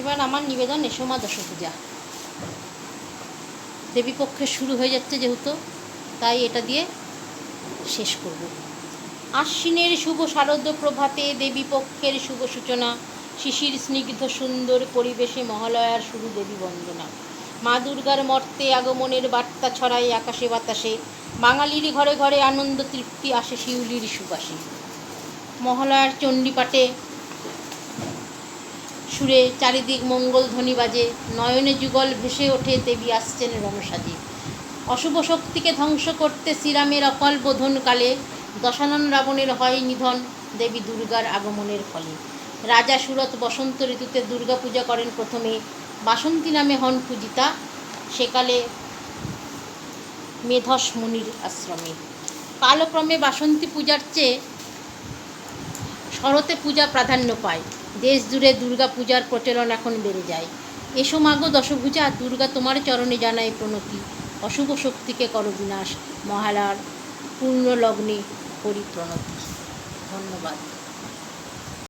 এবার আমার নিবেদন এসমা দশপূজা। দেবীপক্ষে শুরু হয়ে যাচ্ছে যেহেতু, তাই এটা দিয়ে শেষ করব। আশ্বিনের শুভ শারদ প্রভাতে দেবীপক্ষের শুভ সূচনা, শিশির স্নিগ্ধ সুন্দর পরিবেশে মহালয়ার শুরু দেবী বন্দনা। মা দুর্গার মর্তে আগমনের বার্তা ছড়ায় আকাশে বাতাসে, বাঙালির ঘরে ঘরে আনন্দ তৃপ্তি আসে শিউলির সুবাসে। মহালয়ার চণ্ডীপাঠে সুরে চারিদিক মঙ্গল ধ্বনি বাজে, নয়নে যুগল ভেসে ওঠে দেবী আসছেন রণসাজে অশুভ শক্তিকে ধ্বংস করতে শ্রীরামের অকল বোধনকালে দশানন রাবণের হয় নিধন দেবী দুর্গার আগমনের ফলে। রাজা সুরত বসন্ত ঋতুতে দুর্গা পূজা করেন প্রথমে, বাসন্তী নামে হন পূজিতা, সেকালে মেধস মুনির আশ্রমে। কালক্রমে বাসন্তী পূজার চেয়ে শরতে পূজা প্রাধান্য পায়। দেশ জুড়ে দুর্গা পূজার প্রচলন এখন বেড়ে যায়। এসো মাগো দশভূজা, দুর্গা তোমার চরণে জানায় প্রণতি। অশুভ শক্তিকে করো বিনাশ মহালার পূর্ণ লগ্নে করি প্রণতি। ধন্যবাদ।